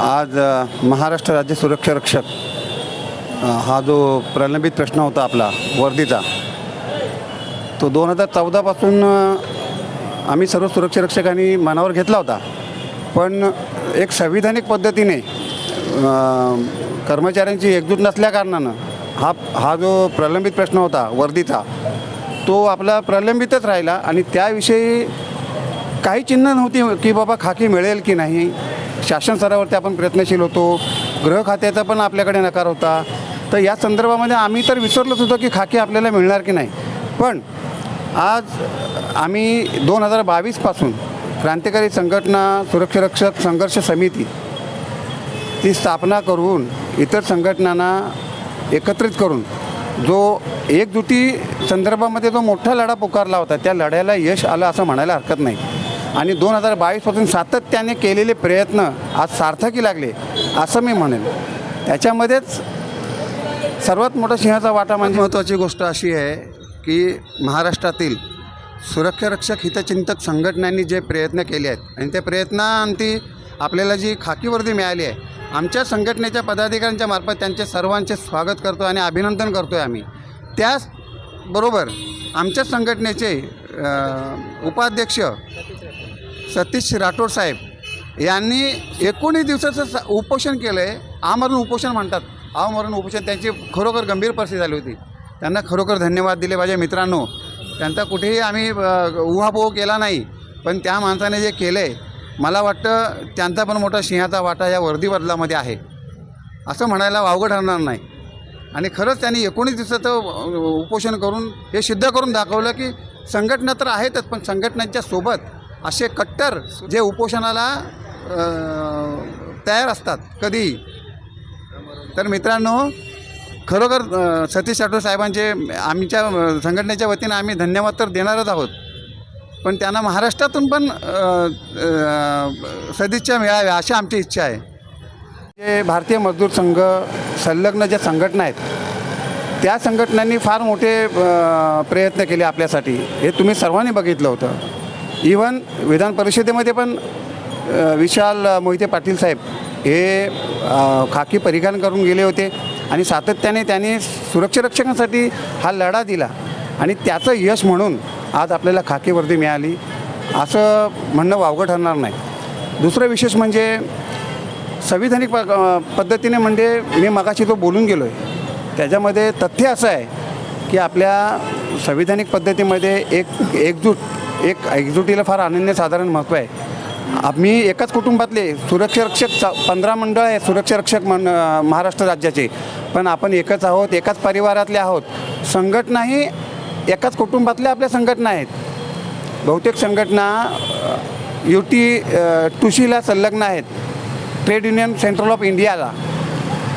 आज महाराष्ट्र राज्य सुरक्षा रक्षक हा जो प्रलंबित प्रश्न होता आपला वर्दीचा तो दोन हजार चौदापासून आम्ही सर्व सुरक्षा रक्षकांनी मनावर घेतला होता. पण एक संविधानिक पद्धतीने कर्मचाऱ्यांची एकजूट नसल्याकारणानं हा हा जो प्रलंबित प्रश्न होता वर्दीचा तो आपला प्रलंबितच राहिला आणि त्याविषयी काही चिन्ह नव्हती की बाबा खाकी मिळेल की नाही. शासन स्तरावरती आपण प्रयत्नशील होतो. गृह खात्याचा पण आपल्याकडे नकार होता. तर या संदर्भामध्ये आम्ही तर विसरलोच होतो की खाकी आपल्याला मिळणार की नाही. पण आज आम्ही दोन हजार बावीसपासून क्रांतिकारी संघटना सुरक्षारक्षक संघर्ष समिती ती स्थापना करून इतर संघटनांना एकत्रित करून जो एकजुटी संदर्भामध्ये जो मोठा लढा पुकारला होता त्या लढ्याला यश आलं असं म्हणायला हरकत नाही. आणि दोन हजार बावीसपासून सातत्याने केलेले प्रयत्न आज सार्थकी लागले असं मी म्हणेन. त्याच्यामध्येच सर्वात मोठा सिंहाचा वाटा म्हणजे महत्त्वाची गोष्ट अशी आहे की महाराष्ट्रातील सुरक्षारक्षक हितचिंतक संघटनांनी जे प्रयत्न केले आहेत आणि त्या प्रयत्नांती आपल्याला जी खाकी वर्दी मिळाली आहे आमच्या संघटनेच्या पदाधिकाऱ्यांच्या मार्फत त्यांचे सर्वांचे स्वागत करतो आणि अभिनंदन करतो आहे आम्ही. त्याचबरोबर आमच्या संघटनेचे उपाध्यक्ष सतीश राठोड साहेब यांनी एकोणीस दिवसाचं स- उपोषण केलं आहे आमरण उपोषण म्हणतात. आमरण उपोषण त्यांची खरोखर गंभीर परिस्थिती झाली होती. त्यांना खरोखर धन्यवाद दिले माझ्या मित्रांनो. त्यांचा कुठेही आम्ही उहापोह केला नाही. पण त्या माणसाने जे केलं आहे मला वाटतं त्यांचा पण मोठा सिंहाचा वाटा या वर्दी बदलामध्ये आहे. असं म्हणायला वावगं ठरणार नाही. आणि खरंच त्यांनी एकोणीस दिवसाचं उपोषण करून हे सिद्ध करून दाखवलं की संघटना तर आहेतच पण संघटनांच्या सोबत असे कट्टर जे उपोषणाला तयार असतात कधी? तर मित्रांनो खरोखर सतीश राठोड साहेबांचे आमच्या संघटनेच्या वतीनं आम्ही धन्यवाद तर देणारच आहोत. पण त्यांना महाराष्ट्रातून पण सदिच्छा मिळाव्या अशी आमची इच्छा आहे. जे भारतीय मजदूर संघ संलग्न ज्या संघटना आहेत त्या संघटनांनी फार मोठे प्रयत्न केले आपल्यासाठी. हे तुम्ही सर्वांनी बघितलं होतं. इवन विधान परिषदेमध्ये पण विशाल मोहिते पाटील साहेब हे खाकी परिधान करून गेले होते आणि सातत्याने त्यांनी सुरक्षारक्षकांसाठी हा लढा दिला. आणि त्याचं यश म्हणून आज आपल्याला खाकी वर्दी मिळाली. असं म्हणणं वावगं ठरणार नाही. दुसरं विशेष म्हणजे संविधानिक प- पद्धतीने म्हणजे मी मगाशी तो बोलून गेलो आहे त्याच्यामध्ये तथ्य असं आहे की आपल्या संविधानिक पद्धतीमध्ये एक एकजूट एक एकजुटीला फार अनन्यसाधारण महत्त्व आहे. आम्ही एकाच कुटुंबातले सुरक्षारक्षक च पंधरा मंडळ आहे सुरक्षारक्षक मन महाराष्ट्र राज्याचे. पण आपण एकच आहोत एकाच परिवारातले आहोत. संघटनाही एकाच कुटुंबातल्या आपल्या संघटना आहेत. बहुतेक संघटना यू टी टुशीला संलग्न आहेत. ट्रेड युनियन सेंट्रल ऑफ इंडियाला.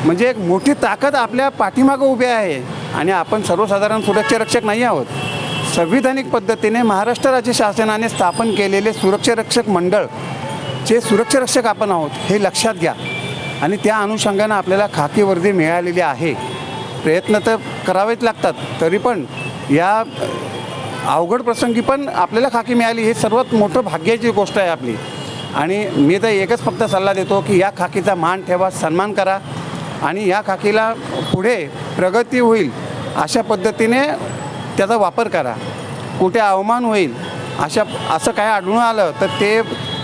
म्हणजे एक मोठी ताकद आपल्या पाठीमागं उभी आहे. आणि आपण सर्वसाधारण सुरक्षारक्षक नाही आहोत. संविधानिक पद्धतीने महाराष्ट्र राज्य शासनाने स्थापन केलेले सुरक्षारक्षक मंडळ जे सुरक्षारक्षक आपण आहोत हे लक्षात घ्या. आणि त्या अनुषंगानं आपल्याला खाकी वर्दी मिळालेली आहे. प्रयत्न तर करावेच लागतात तरी पण या अवघड प्रसंगी पण आपल्याला खाकी मिळाली हे सर्वात मोठं भाग्याची गोष्ट आहे आपली. आणि मी तर एकच फक्त सल्ला देतो की या खाकीचा मान ठेवा सन्मान करा. आणि या खाकीला पुढे प्रगती होईल अशा पद्धतीने त्याचा वापर करा. कुठे अवमान होईल अशा असं काय आढळून आलं तर ते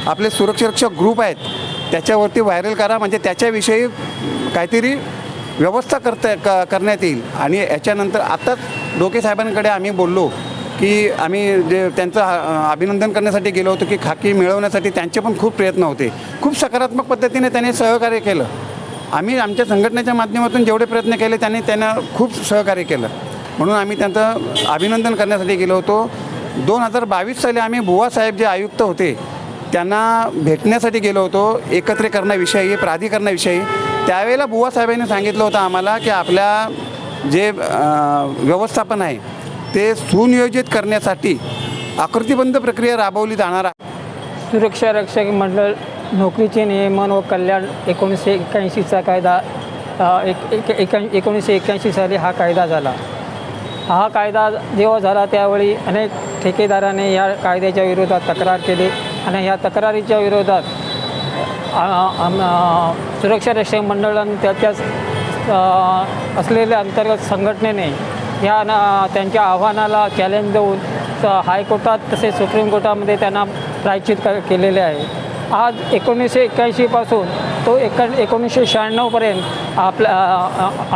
आपले सुरक्षारक्षक ग्रुप आहेत त्याच्यावरती व्हायरल करा. म्हणजे त्याच्याविषयी काहीतरी व्यवस्था करता क करण्यात येईल. आणि याच्यानंतर आत्ताच डोके साहेबांकडे आम्ही बोललो की आम्ही जे त्यांचं अभिनंदन करण्यासाठी गेलो होतो की खाकी मिळवण्यासाठी त्यांचे पण खूप प्रयत्न होते. खूप सकारात्मक पद्धतीने त्यांनी सहकार्य केलं. आम्ही आमच्या संघटनेच्या माध्यमातून जेवढे प्रयत्न केले त्यांनी त्यांना खूप सहकार्य केलं. म्हणून आम्ही त्यांचं अभिनंदन करण्यासाठी गेलो होतो. दोन हजार बावीस साली आम्ही बुवासाहेब जे आयुक्त होते त्यांना भेटण्यासाठी गेलो होतो एकत्रीकरणाविषयी प्राधिकरणाविषयी. त्यावेळेला बुवासाहेबांनी सांगितलं होतं आम्हाला की आपल्या जे व्यवस्थापन आहे ते सुनियोजित करण्यासाठी आकृतीबंध प्रक्रिया राबवली जाणार आहे. सुरक्षा रक्षक मंडळ नोकरीचे नियमन व कल्याण एकोणीसशे एक्क्याऐंशीचा कायदा एक एक एकोणीसशे एक्क्याऐंशी साली हा कायदा झाला. हा कायदा जेव्हा झाला त्यावेळी अनेक ठेकेदाराने या कायद्याच्या विरोधात तक्रार केली आणि ह्या तक्रारीच्या विरोधात सुरक्षा रक्षक मंडळानं त्याच्या असलेल्या अंतर्गत संघटनेने या त्यांच्या आव्हानाला चॅलेंज देऊन हायकोर्टात तसेच सुप्रीम कोर्टामध्ये त्यांना प्रायचित क केलेले आहे. आज एकोणीसशे एक्क्याऐंशीपासून तो एक एकोणीसशे शहाण्णवपर्यंत आपल्या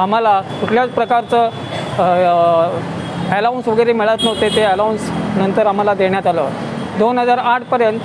आम्हाला कुठल्याच प्रकारचं अलाउन्स वगैरे मिळत नव्हते ते अलाउन्स नंतर आम्हाला देण्यात आलं. दोन हजार आठपर्यंत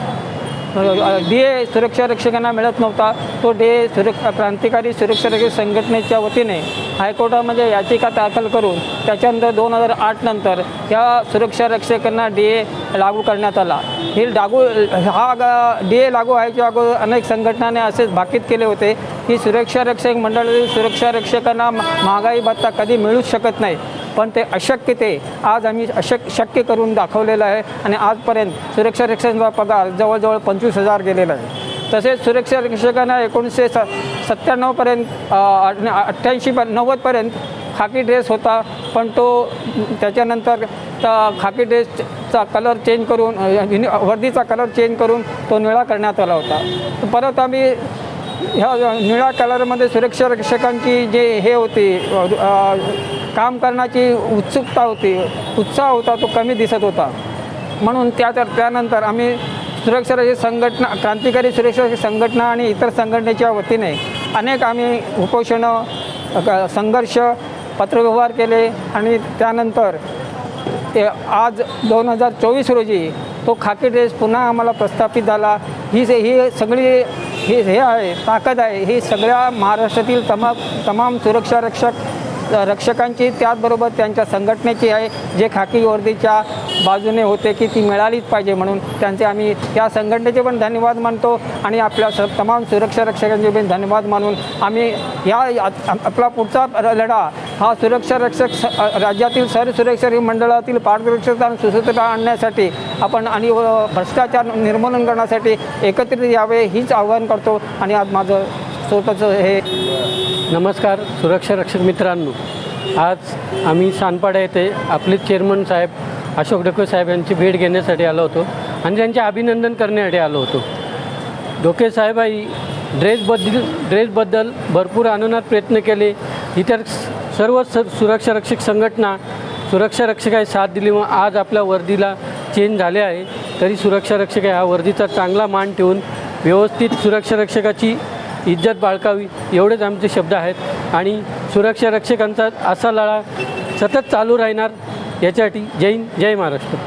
डी ए सुरक्षा रक्षकांना मिळत नव्हता. तो डी ए सुरक्ष क्रांतिकारी सुरक्षा रक्षक संघटनेच्या वतीने हायकोर्टामध्ये याचिका दाखल करून त्याच्यानंतर दोन हजार आठ नंतर या सुरक्षा रक्षकांना डी ए लागू करण्यात आला. ही लागू हा डी ए लागू व्हायच्या अगोदर अनेक संघटनाने असेच भाकीत केले होते की सुरक्षा रक्षक मंडळातील सुरक्षा रक्षकांना महागाई भत्ता कधी मिळूच शकत नाही. पण ते अशक्य ते आज आम्ही अशक शक्य करून दाखवलेलं आहे आणि आजपर्यंत सुरक्षा रक्षकांचा पगार जवळजवळ पंचवीस हजार गेलेला आहे. तसेच सुरक्षा रक्षकांना एकोणीसशे स सत्त्याण्णवपर्यंत अठ्ठ्याऐंशी प नव्वदपर्यंत खाकी ड्रेस होता. पण तो त्याच्यानंतर त्या खाकी ड्रेसचा कलर चेंज करून युनि- वर्दीचा कलर चेंज करून तो निळा करण्यात आला होता. परत आम्ही ह्या निळ्या कलरमध्ये सुरक्षा रक्षकांची जे हे होती काम करण्याची उत्सुकता होती. उत्साह होता तो कमी दिसत होता. म्हणून त्या तर त्यानंतर आम्ही सुरक्षाची संघटना क्रांतिकारी सुरक्षा संघटना आणि इतर संघटनेच्या वतीने अनेक आम्ही उपोषणं संघर्ष पत्रव्यवहार केले आणि त्यानंतर ते आज दोन हजार चोवीस रोजी तो खाकी ड्रेस पुन्हा आम्हाला प्रस्थापित झाला. ही से ही सगळी हे हे आहे ताकद आहे. ही सगळ्या महाराष्ट्रातील तमा तमाम सुरक्षा रक्षक रक्षकांची त्याचबरोबर त्यांच्या संघटनेची आहे जे खाकी वर्दीच्या बाजूने होते की ती मिळालीच पाहिजे म्हणून त्यांचे आम्ही त्या संघटनेचे पण धन्यवाद मानतो आणि आपल्या स तमाम सुरक्षा रक्षकांचे पण धन्यवाद मानून आम्ही या आपला पुढचा लढा हा सुरक्षा रक्षक राज्यातील सर सुरक्षा मंडळातील पारदर्शकता आणि सुसूत्रता आणण्यासाठी आपण आणि भ्रष्टाचार निर्मूलन करण्यासाठी एकत्रित यावे हीच आव्हान करतो आणि आज माझं स्वतःचं हे नमस्कार सुरक्षा रक्षक मित्रांनो. आज आम्ही सानपाडा येथे आपले चेअरमन साहेब अशोक डोके साहेब यांची भेट घेण्यासाठी आलो होतो आणि त्यांचे अभिनंदन करण्यासाठी आलो होतो. डोके साहेबाई ड्रेसबद्दल ड्रेसबद्दल भरपूर आनंदात प्रयत्न केले. इतर सर्व स सुरक्षा रक्षक संघटना सुरक्षा रक्षकाही साथ दिली. व आज आपल्या वर्दीला चेंज झाले आहे. तरी सुरक्षा रक्षक हा वर्दीचा चांगला मान ठेवून व्यवस्थित सुरक्षा रक्षकाची इज्जत बाळकावी एवढेच आमचे शब्द आहेत. आणि सुरक्षा रक्षकांचा असा लढा सतत चालू राहणार याच्यासाठी जय हिंद जय महाराष्ट्र.